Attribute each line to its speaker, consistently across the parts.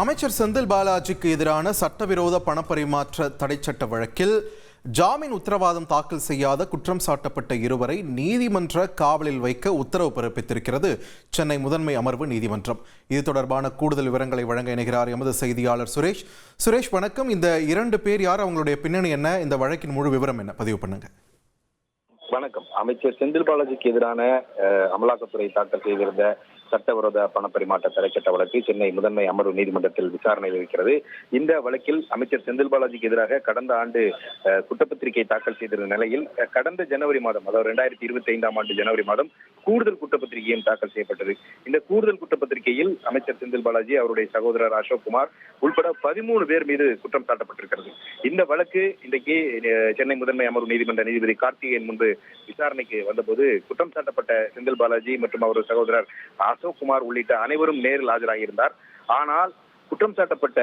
Speaker 1: அமைச்சர் செந்தில் பாலாஜிக்கு எதிரான சட்டவிரோத பணப்பரிமாற்ற தடைச்சட்ட வழக்கில் ஜாமீன் உத்தரவாதம் தாக்கல் செய்யாத குற்றம் சாட்டப்பட்ட இருவரை நீதிமன்ற காவலில் வைக்க உத்தரவு பிறப்பித்திருக்கிறது. சென்னை முதன்மை அமர்வு நீதிமன்றம். இது தொடர்பான கூடுதல் விவரங்களை வழங்க இணைகிறார் எமது செய்தியாளர் சுரேஷ். சுரேஷ் வணக்கம். இந்த இரண்டு பேர் யார்? அவங்களுடைய பின்னணி என்ன? இந்த வழக்கின் முழு விவரம் என்ன? பதிவு பண்ணுங்கள்
Speaker 2: வணக்கம். அமைச்சர் செந்தில் பாலாஜிக்கு எதிரான அமலாக்கத்துறை தாக்கல் செய்திருந்த சட்டவிரோத பணப்பரிமாற்ற தடைச்சட்ட வழக்கு சென்னை முதன்மை அமர்வு நீதிமன்றத்தில் விசாரணையில் இருக்கிறது இந்த வழக்கில் அமைச்சர் செந்தில் பாலாஜிக்கு எதிராக கடந்த ஆண்டு குற்றப்பத்திரிகை தாக்கல் செய்திருந்த நிலையில் கடந்த ஜனவரி மாதம் அதாவது ரெண்டாயிரத்தி இருபத்தி ஐந்தாம் ஆண்டு ஜனவரி மாதம் கூடுதல் குற்றப்பத்திரிகையும் தாக்கல் செய்யப்பட்டது. இந்த கூடுதல் குற்றப்பத்திரிகையில் அமைச்சர் செந்தில் பாலாஜி அவருடைய சகோதரர் அசோக் குமார் உட்பட பதிமூணு பேர் மீது குற்றம் சாட்டப்பட்டிருக்கிறது. இந்த வழக்கு இன்றைக்கு சென்னை முதன்மை அமர்வு நீதிமன்ற நீதிபதி கார்த்திகேயன் முன்பு விசாரணைக்கு வந்தபோது குற்றம் சாட்டப்பட்ட செந்தில் பாலாஜி மற்றும் அவரது சகோதரர் அசோக் குமார் உள்ளிட்ட அனைவரும் நேரில் ஆஜராகியிருந்தார். ஆனால் குற்றம் சாட்டப்பட்ட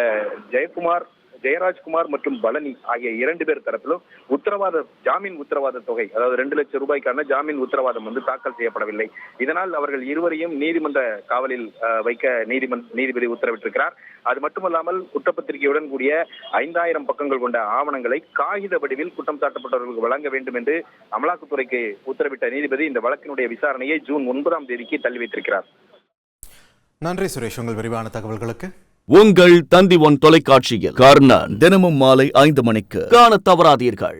Speaker 2: ஜெயக்குமார் ஜெயராஜ்குமார் மற்றும் பழனி ஆகிய இரண்டு பேர் தரப்பிலும் உத்தரவாத ஜாமீன் உத்தரவாத தொகை அதாவது ரெண்டு லட்சம் ரூபாய்க்கான ஜாமீன் உத்தரவாதம் வந்து தாக்கல் செய்யப்படவில்லை. இதனால் அவர்கள் இருவரையும் நீதிமன்ற காவலில் வைக்க நீதிமன்ற நீதிபதி உத்தரவிட்டிருக்கிறார். அது மட்டுமல்லாமல் குற்றப்பத்திரிகையுடன் கூடிய ஐந்தாயிரம் பக்கங்கள் கொண்ட ஆவணங்களை காகித வடிவில் குற்றம் சாட்டப்பட்டவர்களுக்கு வழங்க வேண்டும் என்று அமலாக்கத்துறைக்கு உத்தரவிட்ட நீதிபதி இந்த வழக்கினுடைய விசாரணையை ஜூன் ஒன்பதாம் தேதிக்கு தள்ளி வைத்திருக்கிறார்.
Speaker 1: நன்றி சுரேஷ் உங்கள் விரிவான தகவல்களுக்கு.
Speaker 3: உங்கள் தந்தி ஒன் தொலைக்காட்சியில் கர்ணன். தினமும் மாலை ஐந்து மணிக்கு காணத் தவறாதீர்கள்.